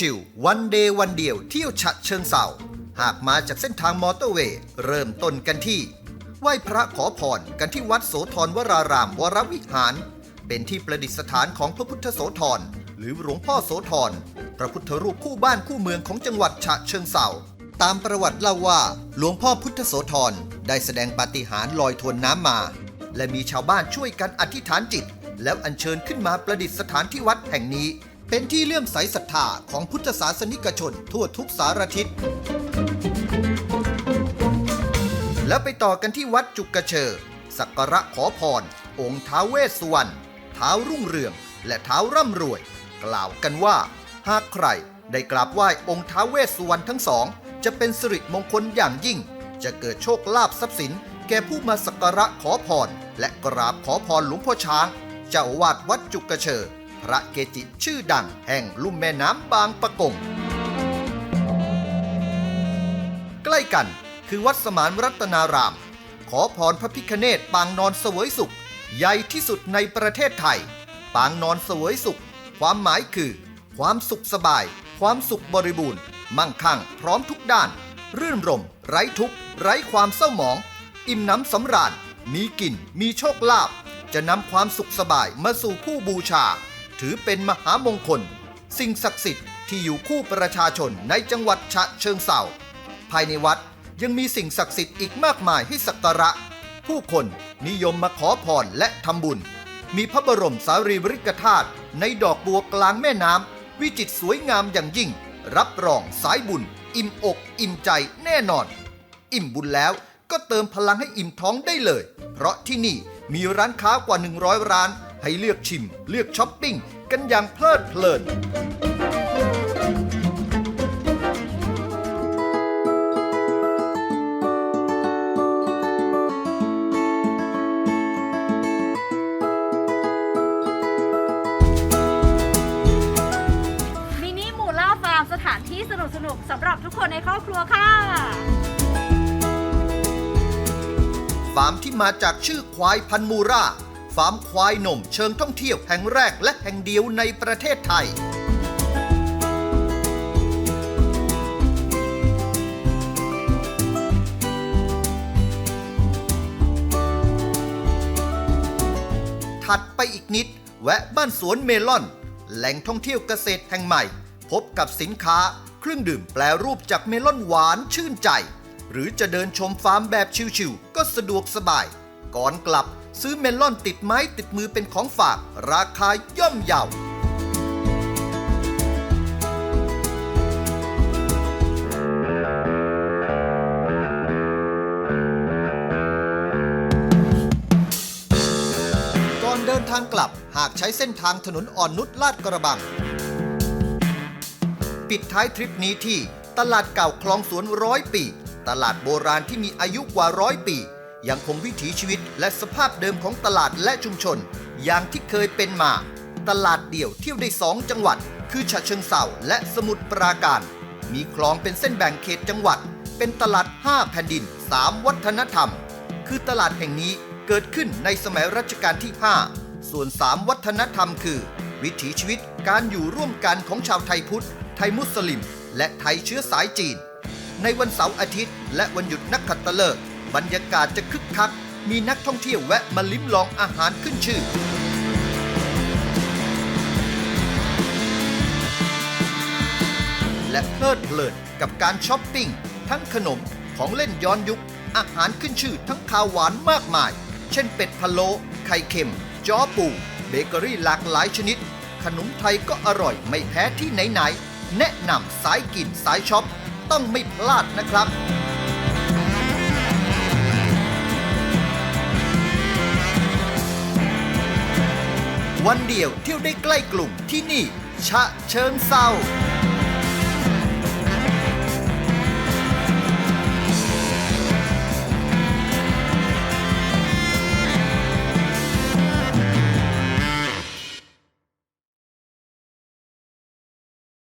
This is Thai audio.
ชิวๆ วันเดย์วันเดียวเที่ยวฉะเชิงเซาหากมาจากเส้นทางมอเตอร์เวย์ เริ่มต้นกันที่ ไหว้พระขอพรกันที่วัดโสธรวรารามวรวิหาร เป็นที่ประดิษฐานของพระพุทธโสธรหรือหลวงพ่อโสธรพระพุทธรูปคู่บ้านคู่เมืองของจังหวัดฉะเชิงเซาตามประวัติเล่าว่า หลวงพ่อพุทธโสธรได้แสดงปาฏิหาริย์ลอยทวนน้ำมา และมีชาวบ้านช่วยกันอธิษฐานจิต แล้วอัญเชิญขึ้นมาประดิษฐานที่วัดแห่งนี้ เป็นที่เลื่อมใสศรัทธาของพุทธศาสนิกชนทั่วทุกสารทิศ แล้วไปต่อกันที่วัดจุกกระเชอ สักการะขอพร องค์ท้าวเวสสุวรรณท้าวรุ่งเรือง และท้าวร่ำรวย กล่าวกันว่า หากใครได้กราบไหว้องค์ท้าวเวสสุวรรณทั้งสอง จะเป็นสิริมงคลอย่างยิ่ง จะเกิดโชคลาภทรัพย์สิน แก่ผู้มาสักการะขอพร และกราบขอพรหลวงพ่อช้าง เจ้าอาวาดวัดจุกกระเชอ พระเกจิชื่อดังแห่งลุ่มแม่น้ำบางปะกง ใกล้กันคือวัดสมานรัตนาราม ขอพรพระพิคเนตปางนอนเสวยสุข ใหญ่ที่สุดในประเทศไทย ปางนอนเสวยสุข ความหมายคือ ความสุขสบาย ความสุขบริบูรณ์ มั่งคั่ง พร้อมทุกด้าน รื่นรม ไร้ทุกข์ ไร้ความเศร้าหมอง อิ่มน้ำสำราญมีกินมีโชคลาภจะนำความสุขสบายมาสู่ผู้บูชา ถือเป็นมหามงคล สิ่งศักดิ์สิทธิ์ที่อยู่คู่ประชาชนในจังหวัดฉะเชิงเทราภายในวัดยังมีสิ่งศักดิ์สิทธิ์อีกมากมายให้สักการะ ผู้คนนิยมมาขอพรและทำบุญ มีพระบรมสารีริกธาตุในดอกบัวกลางแม่น้ำวิจิตรสวยงามอย่างยิ่ง รับรองสายบุญ อิ่มอกอิ่มใจแน่นอน อิ่มบุญแล้วก็เติมพลังให้อิ่มท้องได้เลย เพราะที่นี่มีร้านค้ากว่า 100 ร้าน ให้เลือกชิมเลือกช้อปปิ้งกันอย่างเพลิดเพลินมินิมูล่าฟาร์มสถานที่สนุกสนุกๆสำหรับทุกคนในครอบครัวค่ะ ฟาร์มที่มาจากชื่อควายพันธุ์มูรา ฟาร์มควายนมเชิงท่องเที่ยวแห่งแรกและแห่งเดียวในประเทศไทยถัดไปอีกนิด แวะบ้านสวนเมลอน แหล่งท่องเที่ยวเกษตรแห่งใหม่ พบกับสินค้าเครื่องดื่มแปลรูปจากเมลอนหวานชื่นใจ หรือจะเดินชมฟาร์มแบบชิวๆก็สะดวกสบาย ก่อนกลับ ซื้อเมลอนติดไม้ติดมือเป็นของฝาก ราคาย่อมเยาก่อนเดินทางกลับหากใช้เส้นทางถนนอ่อนนุชลาดกระบัง ปิดท้ายทริปนี้ที่ ตลาดเก่าคลองสวนร้อยปี ตลาดโบราณที่มีอายุกว่าร้อยปี ยังคงวิถีชีวิตและสภาพเดิมของตลาดและชุมชน อย่างที่เคยเป็นมา ตลาดเดี่ยวเที่ยวได้สองจังหวัด คือฉะเชิงเซาและสมุทรปราการ มีคลองเป็นเส้นแบ่งเขตจังหวัด เป็นตลาด 5 แผ่นดิน 3 วัฒนธรรม คือตลาดแห่งนี้เกิดขึ้นในสมัยรัชกาลที่ 5 ส่วน 3 วัฒนธรรมคือ วิถีชีวิตการอยู่ร่วมกันของชาวไทยพุทธ ไทยมุสลิม และไทยเชื้อสายจีน ในวันเสาร์อาทิตย์ และวันหยุดนักขัตฤกษ์ บรรยากาศจะคึกคัก มีนักท่องเที่ยวแวะมาลิ้มลองอาหารขึ้นชื่อ และเพลิดเพลินกับการช้อปปิ้ง ทั้งขนมของเล่นย้อนยุค อาหารขึ้นชื่อทั้งข้าวหวานมากมาย เช่นเป็ดพะโล้ไข่เค็ม จ้อปูเบเกอรี่หลากหลายชนิด ขนมไทยก็อร่อยไม่แพ้ที่ไหนๆแนะนำสายกินสายช็อป ต้องไม่พลาดนะครับ วันเดียวเที่ยวได้ใกล้กลุ่มที่นี่ ชะเชิงเศร้า